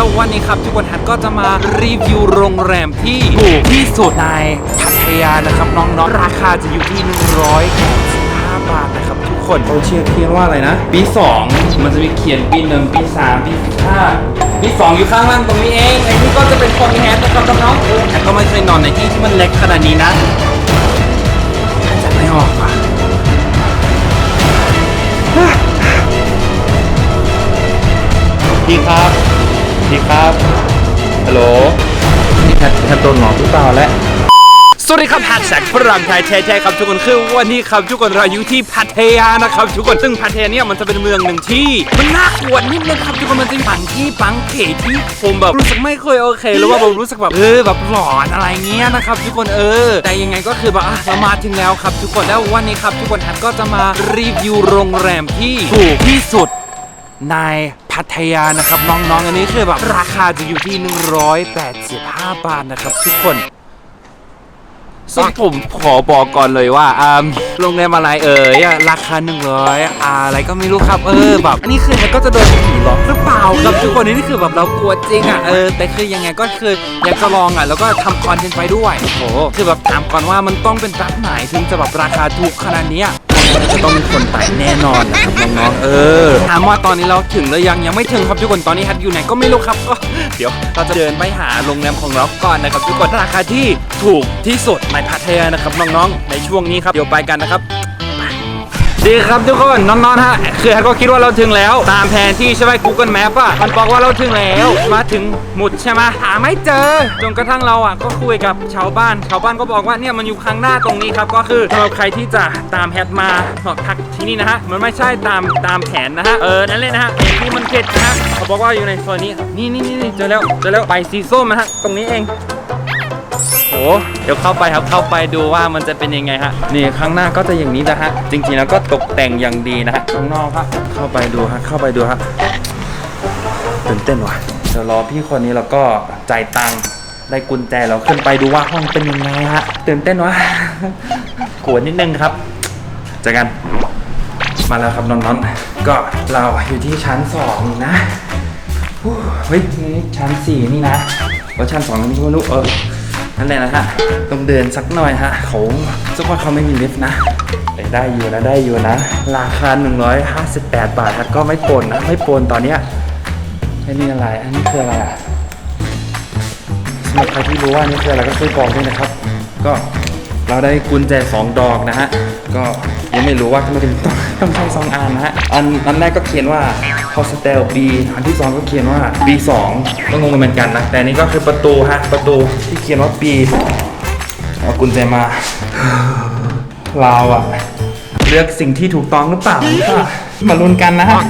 แล้ววันนี้ครับทุกคนฮัทก็จะมารีวิวโรงแรมที่ถูกที่สุดในพัทยานะครับน้องๆ ราคาจะอยู่ที่ 185 บาทนะครับทุกคนเขาเชียร์เขียนว่าอะไรนะ ปี 2 มันจะมีเขียนปีหนึ่งปี 3 ปี5ปี 2 อยู่ข้างล่างตรงนี้เองไอ้นี่ก็จะเป็นคนแฮนนะครับน้องๆเออแต่ก็ไม่เคยนอนในที่ที่มันเล็กขนาดนี้นะจะไม่ออกว่ะ พี่ครับ ฮัลโหล นี่แคทแคทโดนหลอกหรือเปล่าและสวัสดีครับแฮชแท็กฝรั่งไทยแท้ๆครับทุกคนคือวันนี้ครับทุกคนเราอยู่ที่พัทยานะครับทุกคนซึ่งพัทยาเนี่ยมันจะเป็นเมืองหนึ่งที่มันน่ากลัวนิดนึงครับทุกคนมันจะมีปังที่ปังเขตที่ผมแบบรู้สึกไม่ค่อยโอเคหรือว่าผมรู้สึกแบบเออแบบหลอนอะไรเงี้ยนะครับทุกคนเออ แต่ยังไงก็คือแบบอะเรามาถึงแล้วครับ ทุกคนแล้ววันนี้ครับทุกคนแฮทก็จะมารีวิวโรงแรมที่ถูกที่สุดในพัทยานะครับน้องๆอันนี้คือแบบราคาจะอยู่ที่ 185 บาทนะครับทุกคนซึ่งผมขอบอกก่อนเลยว่าอ่าโรงแรมอะไรเอ่ยอราคา 100อ่าอะไรก็ไม่รู้ครับ เออแบบอันนี้คือมันก็จะโดนผีหลอกหรือเปล่าครับทุกคนนี่คือแบบเรากลัวจริงอะเออแต่คือยังไงก็คืออยากจะลองอะแล้วก็ทำคอนเทนต์ไปด้วยโอ้โหคือแบบถามก่อนว่ามันต้องเป็นรัฐไหนถึงจะแบบราคาถูกขนาดนี้ จะต้องมีคนตายแน่นอนนะครับน้องๆเออถามว่าตอนนี้เราถึงหรือยังยังไม่ถึงครับทุกคนตอนนี้ฮัทอยู่ไหนก็ไม่รู้ครับก็เดี๋ยวเราจะเดินไปหาโรงแรมของเราก่อนนะครับทุกคนราคาที่ถูกที่สุดในพัทยานะครับน้องๆในช่วงนี้ครับเดี๋ยวไปกันนะครับ ดีครับทุกคนนองๆฮะคือฮัทก็คิดว่าเราถึงแล้ว ตามแผนที่ใช่ไหม Google Map อะมันบอกว่าเราถึงแล้ว มาถึงหมุดใช่ไหมหาไม่เจอจนกระทั่งเราอะก็คุยกับชาวบ้าน ชาวบ้านก็บอกว่าเนี่ยมันอยู่ข้างหน้าตรงนี้ครับ ก็คือสำหรับใครที่จะตามแฮทมาทักที่นี่นะฮะมันไม่ใช่ตามตามแผนนะฮะเออนั่นเลยนะฮะแผนที่มันเก็ดนะฮะเขาบอกว่าอยู่ในโซนนี้นี่นี่นี่เจอแล้วเจอแล้วไปสีส้มนะฮะตรงนี้เอง เดี๋ยวเข้าไปครับเข้าไปดูว่ามันจะเป็นยังไงฮะนี่ข้างหน้าก็จะอย่างนี้นะฮะจริงๆแล้วก็ตกแต่งอย่างดีนะฮะข้างนอกฮะเข้าไปดูฮะเข้าไปดูฮะตื่นเต้นว่ะเดี๋ยวรอพี่คนนี้แล้วก็จ่ายตังค์ได้กุญแจเราขึ้นไปดูว่าห้องเป็นยังไงฮะตื่นเต้นวะกลัวนิดนึงครับเจอกันมาแล้วครับน้องๆก็เราอยู่ที่ชั้นสองนะเฮ้ยนี่ชั้นสี่นี่นะแล้วชั้นสองนี่ไม่รู้เออ นั่นแหละนะฮะต้องเดินสักหน่อยฮะเขาสักว่าเขาไม่มีลิฟต์นะแต่ได้อยู่นะได้อยู่นะ ราคา 158 บาทครับก็ไม่ปนนะไม่ปนตอนเนี้ยไอ้นี่อะไรอันนี้คืออะไรอะสำหรับใครที่รู้ว่านนี่คืออะไรก็ช่วยบอกด้วยนะครับ ก็เราได้กุญแจสองดอกนะฮะก็ ยังไม่รู้ว่าทำไมถึงต้องต้องใช้สองอันนะฮะอันอันแรกก็เขียนว่า hostel B อันที่สองก็เขียนว่า B 2ก็งงเหมือนกันนะแต่อันนี้ก็คือประตูฮะประตูที่เขียนว่า B เอากุญแจมาเราอะเลือกสิ่งที่ถูกต้องหรือเปล่ามาลุ้นกันนะฮะ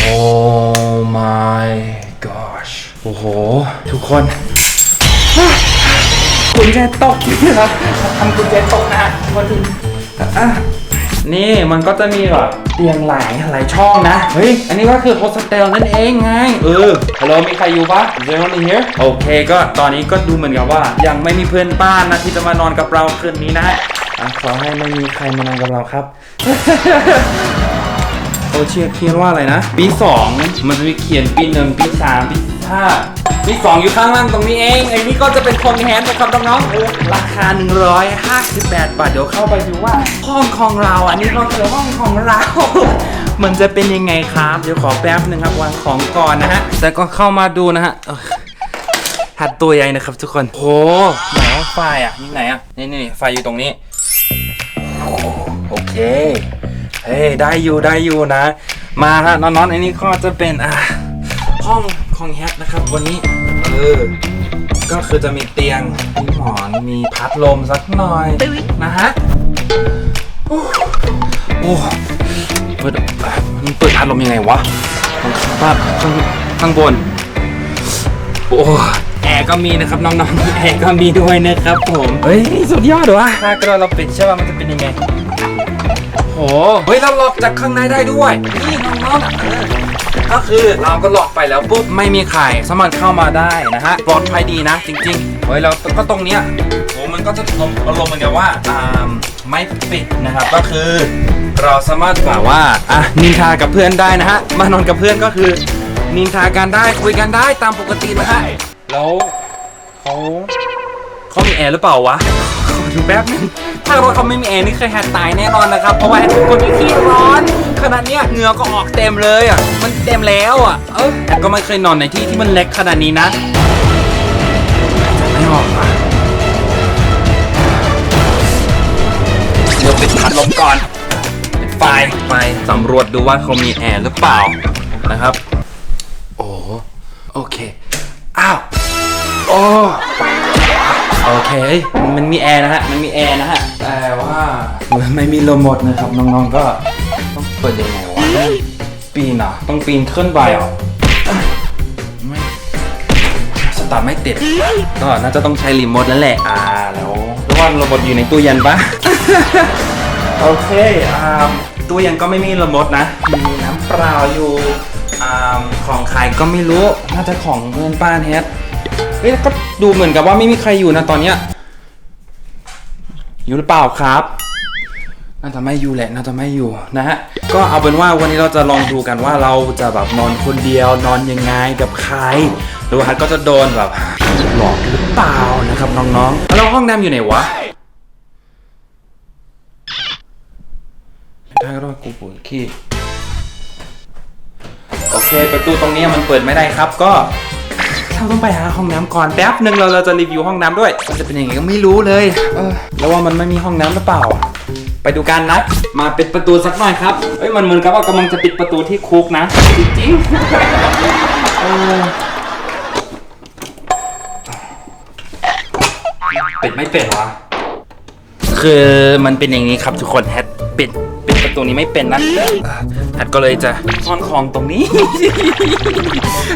โอ้ my gosh โอ้โห ทุกคน กุญแจตกนี่ครับทำกุญแจตกนะฮะพอดีอะนี่มันก็จะมีแบบเตียงหลายหลายช่องนะ เฮ้ย อันนี้ก็คือโฮสเทลนั่นเองไง เออฮัลโหลมีใครอยู่ปะ Is anyone in here โอเค ก็ตอนนี้ก็ดูเหมือนกับว่า ยังไม่มีเพื่อนบ้านนะที่จะมานอนกับเราคืนนี้นะฮะอะขอให้ไม่มีใครมานอนกับเราครับโอเชียเขียนว่าอะไรนะ ปีสองมันจะมีเขียนปีหนึ่งปีสามปี ห้าปีสองอยู่ข้างล่างตรงนี้เองไอ้นี่ก็จะเป็นคอมแฮนนะครับน้องๆเออราคา 158 บาท เดี๋ยวเข้าไปดูว่าห้องของเราอันนี้ก็คือห้องของเรา มันจะเป็นยังไงครับ เดี๋ยวขอแป๊บหนึ่งครับวางของก่อนนะฮะแต่ก็เข้ามาดูนะฮะหัดตัวใหญ่นะครับทุกคนโหไหนว่าไฟอะนี่ไหนอะนี่นี่ไฟอยู่ตรงนี้โอเคเฮ้ยได้อยู่ได้อยู่นะ มาฮะน้อนๆอันนี้ก็จะเป็นอ่าห้อง ของแฮทนะครับ วันนี้ เออ ก็คือจะมีเตียง มีหมอน มีพัดลมสักหน่อย นะฮะ โอ้โอ้เปิดอะมันเปิดพัดลมยังไงวะข้างข้างข้างข้างบน โอ้แอร์ก็มีนะครับน้องๆแอร์ก็มีด้วยนะครับผมเฮ้ยสุดยอดวะถ้ากระเราปิดใช่ป่ะมันจะเป็นยังไงโอ้เฮ้ยเราล็อกจากข้างในได้ด้วย นี่น้องๆอะเออ ก็คือเราก็ล็อกไปแล้วปุ๊บไม่มีใครสามารถเข้ามาได้นะฮะปลอดภัยดีนะ จริงๆเฮ้ยเราก็ตรงเนี้ยโอ้มันก็จะลมอารมณ์เหมือนกับว่าอ่าไม่ปิดนะครับก็คือเราสามารถแบบว่าอะนินทากับเพื่อนได้นะฮะมานอนกับเพื่อนก็คือนินทากันได้คุยกันได้ตามปกตินะฮะแล้วเขาเขามีแอร์หรือเปล่าวะขอดูแป๊บนึงถ้ารถเขาไม่มีแอร์นี่เคยแฮตตายแน่นอนนะครับ เพราะว่าแฮตเป็นคนที่ขี้ร้อนข งื่อก็ออกเต็มเลยอะ มันเต็มแล้วอะ เออแฮตก็ไม่เคยนอนในที่ที่มันเล็กขนาดนี้นะจะไม่ออกอะเดี๋ยวปิดพัดลมก่อนไฟไฟสำรวจดูว่าเขามีแอร์หรือเปล่านะครับ โอ้โอเค อ้าว โอ้โอเคเอ้ยมันมีแอร์นะฮะ มันมีแอร์นะฮะ แต่ว่ามันไม่มีลมหมดนะครับ น้องๆก็ต้องเปิดยังไงวะ ปีนเหรอะ ต้องปีนขึ้นไปเหรอไม่สตาร์ทไม่ติด ก็น่าจะต้องใช้รีโมทแล้วแหละ อ่า แล้วแล้วว่ารีโมทอยู่ในตู้เย็นปะโอเค อ่า ตู้เย็นก็ไม่มีรีโมทนะ มีน้ำเปล่าอยู่อ่าของใครก็ไม่รู้ น่าจะของเพื่อนป้านแฮทเฮ้ยก็ดูเหมือนกับว่าไม่มีใครอยู่นะตอนเนี้ย อยู่หรือเปล่าครับ น่าจะไม่อยู่แหละน่าจะไม่อยู่นะฮะก็เอาเป็นว่าวันนี้เราจะลองดูกันว่าเราจะแบบนอนคนเดียวนอนยังไงกับใครหรือว่าฮัทก็จะโดนแบบหลอกหรือเปล่านะครับน้องๆแล้วห้องน้ำอยู่ไหนวะถ้ารอดกูปวดขี้โอเคประตูตรงนี้มันเปิดไม่ได้ครับก็เราต้องไปหาห้องน้ำก่อนแป๊บหนึ่งเราเราจะรีวิวห้องน้ำด้วยมันจะเป็นยังไงก็ไม่รู้เลย เออ แล้วว่ามันไม่มีห้องน้ำหรือเปล่า ไปดูกันนะ มาปิดประตูสักหน่อยครับเอ้ยมันเหมือนกับว่ากำลังจะปิดประตูที่คุกนะ จริงๆเออปิดไม่เป็นวะคือมันเป็นอย่างนี้ครับทุกคนแฮทปิดปิดประตูนี้ไม่เป็นนะแฮทก็เลยจะซ่อนของตรงนี้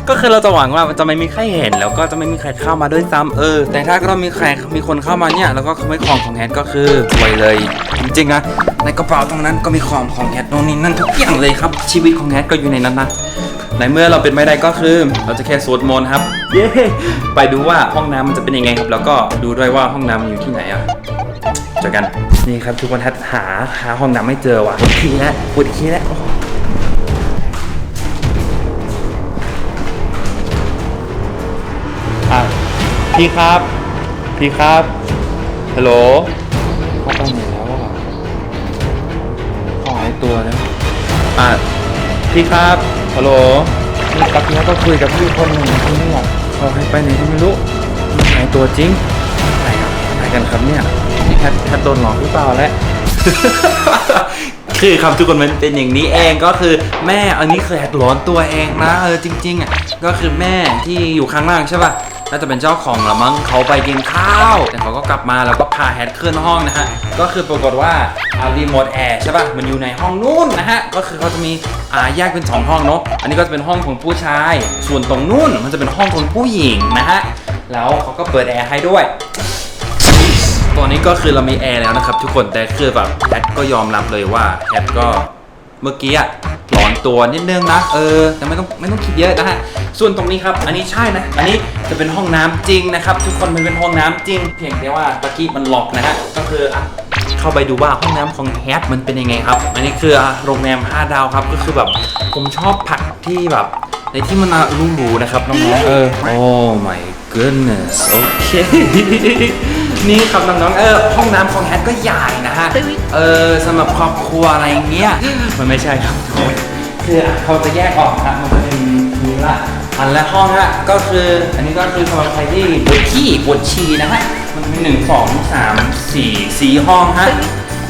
ก็คือเราจะหวังว่ามันจะไม่มีใครเห็น แล้วก็จะไม่มีใครเข้ามาด้วยซ้ำเออ แต่ถ้าก็มีใครมีคนเข้ามาเนี่ย แล้วก็ขโมยของของแฮทก็คือรวยเลยจ ริงๆนะในกระเป๋าตรงนั้นก็มีของของแฮทโน่นนี่นั่นทุกอย่างเลยครับ ชีวิตของแฮทก็อยู่ในนั้นนะในเมื่อเราเป็นไม่ได้ก็คือ เราจะแค่สวดมนต์ครับ เย้ไปดูว่าห้องน้ำมันจะเป็นยังไงครับ แล้วก็ดูด้วยว่าห้องน้ำมันอยู่ที่ไหนอะเจอกันนี่ครับทุกคนทัดหาหาห้องน้ำไม่เจอว่ะปวดขี้แล้วปวดขี้แล้วโอ้โหอะพี่ครับ พี่ครับฮัลโหลเขาไปไหนแล้วอะเขาหาย ตัวแล้วอะพี่ครับฮัลโหลนี่กับพี่ก็คุยกับพี่คนหนึ่งที่นี่อะเขาให้ไปไหนก็ไม่รู้หายตัวจริงอะไรอะอะไรกันครับเนี่ยนี่แคทแคทโดนหลอกหรือเปล่าแล้วคือครับทุกคนมันเป็นอย่างนี้เองก็คือแม่อันนี้เคยแฮกร้อนตัวเองนะเออจริงๆอะก็คือแม่ที่อยู่ข้างล่างใช่ป่ะ น่าจะเป็นเจ้าของละมั้งเขาไปกินข้าว แต่เขาก็กลับมาแล้วก็พาแฮทขึ้นห้องนะฮะ ก็คือปรากฏว่าอารีโมทแอร์ใช่ป่ะ มันอยู่ในห้องนู้นนะฮะ ก็คือเขาจะมีอ่าแยกเป็นสองห้องเนาะ อันนี้ก็จะเป็นห้องของผู้ชาย ส่วนตรงนู้นมันจะเป็นห้องของผู้หญิงนะฮะ แล้วเขาก็เปิดแอร์ให้ด้วยตอนนี้ก็คือเรามีแอร์แล้วนะครับทุกคนแต่คือแบบแพทก็ยอมรับเลยว่าแพทก็ เมื่อกี้อะร้อนตัวนิดนึงนะ เออ แต่ไม่ต้องไม่ต้องคิดเยอะนะฮะ ส่วนตรงนี้ครับ อันนี้ใช่นะ อันนี้จะเป็นห้องน้ำจริงนะครับ ทุกคนมันเป็นห้องน้ำจริง เพียงแต่ว่าตะกี้มันล็อกนะฮะ ก็คืออะเข้าไปดูว่าห้องน้ำของแฮทมันเป็นยังไงครับ อันนี้คือโรงแรม 5 ดาวครับ ก็คือแบบผมชอบผักที่แบบในที่มันหรูนะครับน้องๆเออ โอ้ my goodness โอเค นี่ครับน้องๆเออห้องน้ำของแฮทก็ใหญ่นะฮะ เออสำหรับครอบครัวอะไรอย่างเงี้ย มันไม่ใช่ครับทุกคนคือเขาจะแยกออกนะมันจะเป็นมีละอันละห้องฮะก็คืออันนี้ก็คือสำหรับใครที่ปวดขี้ปวดฉี่นะฮะ มันมีหนึ่งสองสามสี่สี่ห้องฮะ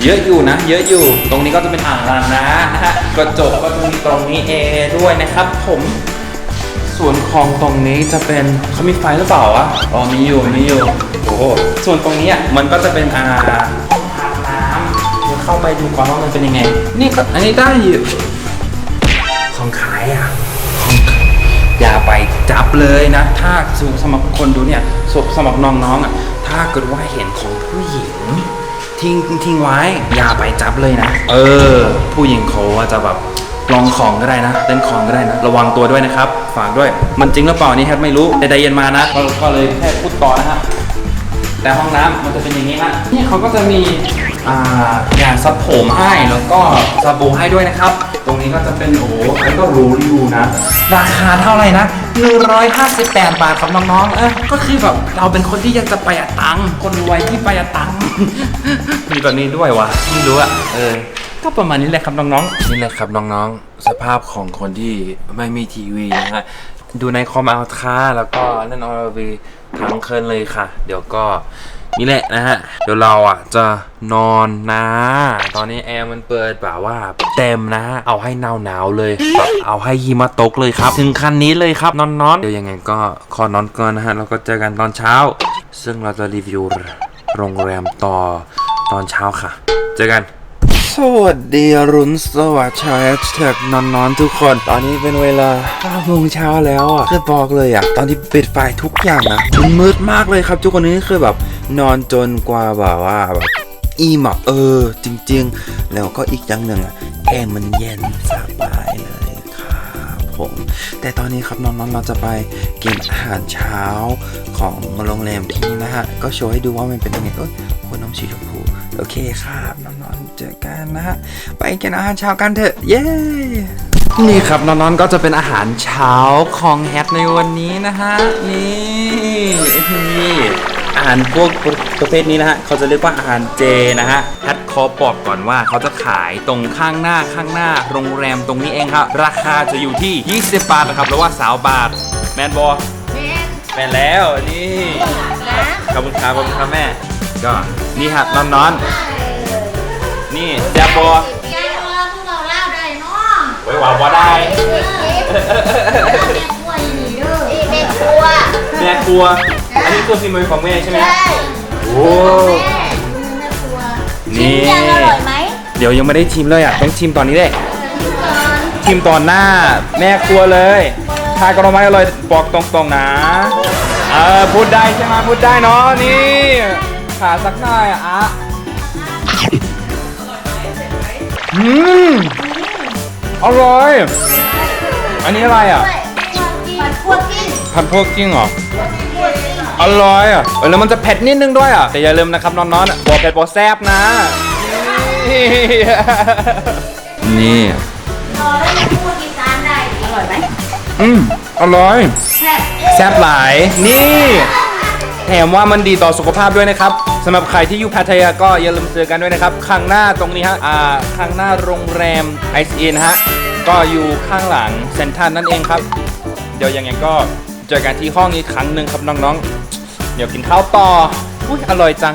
เยอะอยู่นะ เยอะอยู่ ตรงนี้ก็จะเป็นอ่างล้างน้ำนะฮะ กระจกก็จะมีตรงนี้เอด้วยนะครับผมส่วนของตรงนี้จะเป็นเขามีไฟหรือเปล่าวะอ๋อมีอยู่มีอยู่ โหส่วนตรงนี้อะมันก็จะเป็นอ่าห้องอาบน้ำเดี๋ยวเข้าไปดูก่อนว่ามันเป็นยังไง นี่ก็อันนี้ได้อยู่ของขายอะของขายอย่าไปจับเลยนะ ถ้าสำหรับคนดูเนี่ยสสำหรับน้องๆอะ ถ้าเกิดว่าเห็นของผู้หญิงทิ้งทิ้งไว้อย่าไปจับเลยนะ เออ ผู้หญิงเขาอาจะแบบลองของก็ได้นะเล่นของก็ได้นะ ระวังตัวด้วยนะครับ ฝากด้วย มันจริงหรือเปล่านี่แฮทไม่รู้ใดๆเย็นมานะก็เลยแค่พูดต่อนะฮะ แต่ห้องน้ำมันจะเป็นอย่างนี้ฮะนี่เขาก็จะมีอ่ายาซับผมให้แล้วก็สบู่ให้ด้วยนะครับ ตรงนี้ก็จะเป็นโอ้โหแล้วก็หรูอยู่นะ ราคาเท่าไหร่นะ158 บาทครับน้องๆเออก็คือแบบเราเป็นคนที่ยังจะประหยัดตังค์คนรวยที่ประหยัดตังค์ มีแบบนี้ด้วยวะไม่รู้อะเออ ก็ประมาณนี้แหละครับน้องๆ นี่แหละครับน้องๆ สภาพของคนที่ไม่มีทีวีนะฮะ ดูในคอมเอาค่าแล้วก็เล่นออวี ทั้งคืนเลยค่ะ เดี๋ยวก็นี่แหละนะฮะ เดี๋ยวเราอะจะนอนนะ ตอนนี้แอร์มันเปิดแบบว่าเต็มนะ เอาให้หนาวหนาวๆเลยแบบเอาให้หิมะตกเลยครับ ถึงคันนี้เลยครับนอนๆเดี๋ยวยังไงก็ขอนอนก่อนนะฮะ แล้วก็เจอกันตอนเช้า ซึ่งเราจะรีวิวโรงแรมต่อตอนเช้าค่ะ เจอกัน สวัสดีรุณสวัสดิ์ชาวแอชแท็กนอนนอนๆทุกคน ตอนนี้เป็นเวลา9โมงเช้าแล้วอะคือบอกเลยอะ ตอนที่ปิดไฟทุกอย่างนะมันมืดมากเลยครับ ทุกคนนี่คือแบบนอนจนกว่าแบบว่าแบบอิ่มอะเออ จริง ๆ แล้วก็อีกอย่างหนึ่งอะแอร์มันเย็นสบายเลยครับผมแต่ตอนนี้ครับน้องๆเราจะไปกินอาหารเช้าของโรงแรมที่นี่นะฮะก็โชว์ให้ดูว่ามันเป็นยังไงเอ้ยคนน้ำสีชมพู โอเคครับน้องๆเจอกันนะฮะไปกินอาหารเช้ากันเถอะเย้นี่ครับน้องๆก็จะเป็นอาหารเช้าของแฮทในวันนี้นะฮะนี่นี่อาหารพวกประเภทนี้นะฮะเขาจะเรียกว่าอาหารเจนะฮะแฮทขอบอกก่อนว่าเขาจะขายตรงข้างหน้าข้างหน้า โรงแรมตรงนี้เองครับราคาจะอยู่ที่ 20 บาทนะครับหรือว่าสาวบาท แมนบอแมนแล้วนี่ขอบคุณครับขอบคุณครับแม่ ก็นี่ฮะนอนๆนี่แจ๊บบอยายเออพวกเราเล่าได้เนาะไว้ว่าบ่ได้แม่ครัวอยู่นี่เด้อแม่ครัวแม่ครัวอันนี้คือฝีมือของแม่ใช่ไหมใช่โอ้แม่แม่ครัวนี่ชิมยังอร่อยไหมเดี๋ยวยังไม่ได้ชิมเลยอะต้องชิมตอนนี้เลยชิมก่อนชิมตอนหน้า แม่ครัวเลยถ้ากระไม้อร่อยบอกตรงๆนะเออพูดได้ใช่ไหมพูดได้เนาะนี่ ขาสักหน่อยอะอะอืมอร่อย อันนี้อะไรอะ ผัดคั่วกิ้งพันพวกจริงเหรออร่อยอะเออแล้วมันจะเผ็ดนิดนึงด้วยอะ แต่อย่าลืมนะครับน้องๆอะบอกเผ็ดบอกแซบนะ นี่รอแล้วแม่ครัวกินจานได้อร่อยไหมอืมอร่อย แซ่บ แซบหลาย นี่ แถมว่ามันดีต่อสุขภาพด้วยนะครับ สำหรับใครที่อยู่พัทยาก็อย่าลืมเจอกันด้วยนะครับข้างหน้าตรงนี้ฮะอ่าข้างหน้าโรงแรมไอซีนฮะก็อยู่ข้างหลังเซนทรันนั่นเองครับ เดี๋ยวยังไงก็เจอกันที่ห้องอีกครั้งหนึ่งครับน้องๆ เดี๋ยวกินข้าวต่ออุ้ยอร่อยจัง